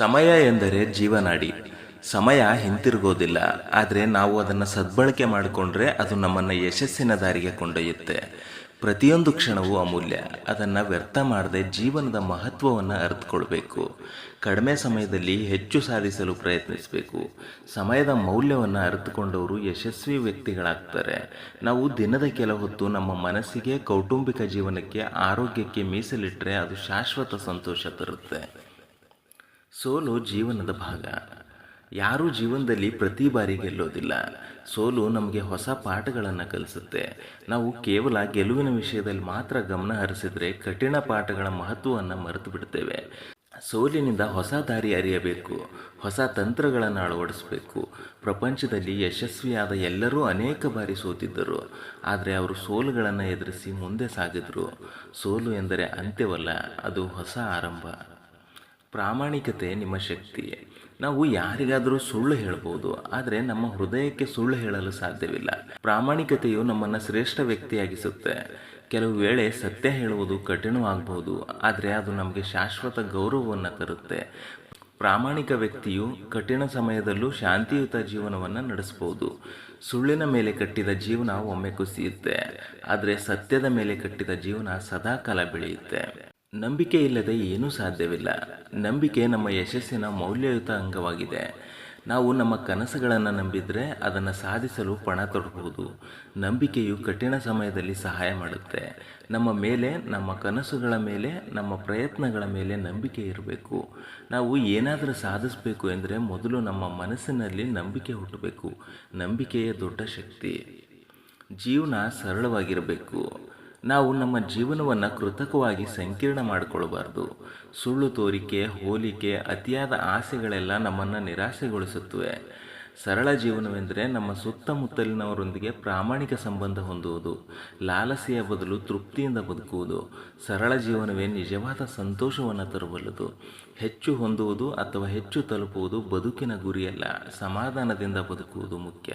ಸಮಯ ಎಂದರೆ ಜೀವನಾಡಿ. ಸಮಯ ಹಿಂತಿರುಗೋದಿಲ್ಲ, ಆದರೆ ನಾವು ಅದನ್ನು ಸದ್ಬಳಕೆ ಮಾಡಿಕೊಂಡ್ರೆ ಅದು ನಮ್ಮನ್ನು ಯಶಸ್ಸಿನ ದಾರಿಗೆ ಕೊಂಡೊಯ್ಯುತ್ತೆ. ಪ್ರತಿಯೊಂದು ಕ್ಷಣವೂ ಅಮೂಲ್ಯ, ಅದನ್ನು ವ್ಯರ್ಥ ಮಾಡದೆ ಜೀವನದ ಮಹತ್ವವನ್ನು ಅರಿತುಕೊಳ್ಬೇಕು. ಕಡಿಮೆ ಸಮಯದಲ್ಲಿ ಹೆಚ್ಚು ಸಾಧಿಸಲು ಪ್ರಯತ್ನಿಸಬೇಕು. ಸಮಯದ ಮೌಲ್ಯವನ್ನು ಅರಿತುಕೊಂಡವರು ಯಶಸ್ವಿ ವ್ಯಕ್ತಿಗಳಾಗ್ತಾರೆ. ನಾವು ದಿನದ ಕೆಲ ಹೊತ್ತು ನಮ್ಮ ಮನಸ್ಸಿಗೆ ಕೌಟುಂಬಿಕ ಜೀವನಕ್ಕೆ, ಆರೋಗ್ಯಕ್ಕೆ ಮೀಸಲಿಟ್ಟರೆ ಅದು ಶಾಶ್ವತ ಸಂತೋಷ ತರುತ್ತೆ. ಸೋಲು ಜೀವನದ ಭಾಗ. ಯಾರೂ ಜೀವನದಲ್ಲಿ ಪ್ರತಿ ಬಾರಿ ಗೆಲ್ಲೋದಿಲ್ಲ. ಸೋಲು ನಮಗೆ ಹೊಸ ಪಾಠಗಳನ್ನು ಕಲಿಸುತ್ತೆ. ನಾವು ಕೇವಲ ಗೆಲುವಿನ ವಿಷಯದಲ್ಲಿ ಮಾತ್ರ ಗಮನ ಹರಿಸಿದರೆ ಕಠಿಣ ಪಾಠಗಳ ಮಹತ್ವವನ್ನು ಮರೆತು ಬಿಡ್ತೇವೆ ಸೋಲಿನಿಂದ ಹೊಸ ದಾರಿ ಅರಿಯಬೇಕು. ಹೊಸ ತಂತ್ರಗಳನ್ನು ಅಳವಡಿಸಬೇಕು. ಪ್ರಪಂಚದಲ್ಲಿ ಯಶಸ್ವಿಯಾದ ಎಲ್ಲರೂ ಅನೇಕ ಬಾರಿ ಸೋತಿದ್ದರು. ಆದರೆ ಅವರು ಸೋಲುಗಳನ್ನು ಎದುರಿಸಿ ಮುಂದೆ ಸಾಗಿದರು. ಸೋಲು ಎಂದರೆ ಅಂತ್ಯವಲ್ಲ, ಅದು ಹೊಸ ಆರಂಭ. ಪ್ರಾಮಾಣಿಕತೆ ನಿಮ್ಮ ಶಕ್ತಿ ನಾವು ಯಾರಿಗಾದರೂ ಸುಳ್ಳು ಹೇಳ್ಬೋದು, ಆದರೆ ನಮ್ಮ ಹೃದಯಕ್ಕೆ ಸುಳ್ಳು ಹೇಳಲು ಸಾಧ್ಯವಿಲ್ಲ. ಪ್ರಾಮಾಣಿಕತೆಯು ನಮ್ಮನ್ನು ಶ್ರೇಷ್ಠ ವ್ಯಕ್ತಿಯಾಗಿಸುತ್ತೆ. ಕೆಲವು ವೇಳೆ ಸತ್ಯ ಹೇಳುವುದು ಕಠಿಣವಾಗಬಹುದು ಆದರೆ ಅದು ನಮಗೆ ಶಾಶ್ವತ ಗೌರವವನ್ನು ತರುತ್ತೆ. ಪ್ರಾಮಾಣಿಕ ವ್ಯಕ್ತಿಯು ಕಠಿಣ ಸಮಯದಲ್ಲೂ ಶಾಂತಿಯುತ ಜೀವನವನ್ನು ನಡೆಸಬಹುದು ಸುಳ್ಳಿನ ಮೇಲೆ ಕಟ್ಟಿದ ಜೀವನ ಒಮ್ಮೆ ಕುಸಿಯುತ್ತೆ, ಆದರೆ ಸತ್ಯದ ಮೇಲೆ ಕಟ್ಟಿದ ಜೀವನ ಸದಾಕಾಲ ಬೆಳೆಯುತ್ತೆ. ನಂಬಿಕೆ ಇಲ್ಲದೆ ಏನೂ ಸಾಧ್ಯವಿಲ್ಲ. ನಂಬಿಕೆ ನಮ್ಮ ಯಶಸ್ಸಿನ ಮೌಲ್ಯಯುತ ಅಂಗವಾಗಿದೆ. ನಾವು ನಮ್ಮ ಕನಸುಗಳನ್ನು ನಂಬಿದರೆ ಅದನ್ನು ಸಾಧಿಸಲು ಪಣ ತೊಡಬಹುದು ನಂಬಿಕೆಯು ಕಠಿಣ ಸಮಯದಲ್ಲಿ ಸಹಾಯ ಮಾಡುತ್ತೆ. ನಮ್ಮ ಮೇಲೆ, ನಮ್ಮ ಕನಸುಗಳ ಮೇಲೆ, ನಮ್ಮ ಪ್ರಯತ್ನಗಳ ಮೇಲೆ ನಂಬಿಕೆ ಇರಬೇಕು. ನಾವು ಏನಾದರೂ ಸಾಧಿಸಬೇಕು ಎಂದರೆ ಮೊದಲು ನಮ್ಮ ಮನಸ್ಸಿನಲ್ಲಿ ನಂಬಿಕೆ ಹುಟ್ಟಬೇಕು. ನಂಬಿಕೆಯೇ ದೊಡ್ಡ ಶಕ್ತಿ. ಜೀವನ ಸರಳವಾಗಿರಬೇಕು. ನಾವು ನಮ್ಮ ಜೀವನವನ್ನು ಕೃತಕವಾಗಿ ಸಂಕೀರ್ಣ ಮಾಡಿಕೊಳ್ಳಬಾರ್ದು. ಸುಳ್ಳು ತೋರಿಕೆ, ಹೋಲಿಕೆ, ಅತಿಯಾದ ಆಸೆಗಳೆಲ್ಲ ನಮ್ಮನ್ನು ನಿರಾಸೆಗೊಳಿಸುತ್ತವೆ ಸರಳ ಜೀವನವೆಂದರೆ ನಮ್ಮ ಸುತ್ತಮುತ್ತಲಿನವರೊಂದಿಗೆ ಪ್ರಾಮಾಣಿಕ ಸಂಬಂಧ ಹೊಂದುವುದು. ಲಾಲಸೆಯ ಬದಲು ತೃಪ್ತಿಯಿಂದ ಬದುಕುವುದು. ಸರಳ ಜೀವನವೇ ನಿಜವಾದ ಸಂತೋಷವನ್ನು ತರಬಲ್ಲದು ಹೆಚ್ಚು ಹೊಂದುವುದು ಅಥವಾ ಹೆಚ್ಚು ತಲುಪುವುದು ಬದುಕಿನ ಗುರಿಯಲ್ಲ, ಸಮಾಧಾನದಿಂದ ಬದುಕುವುದು ಮುಖ್ಯ.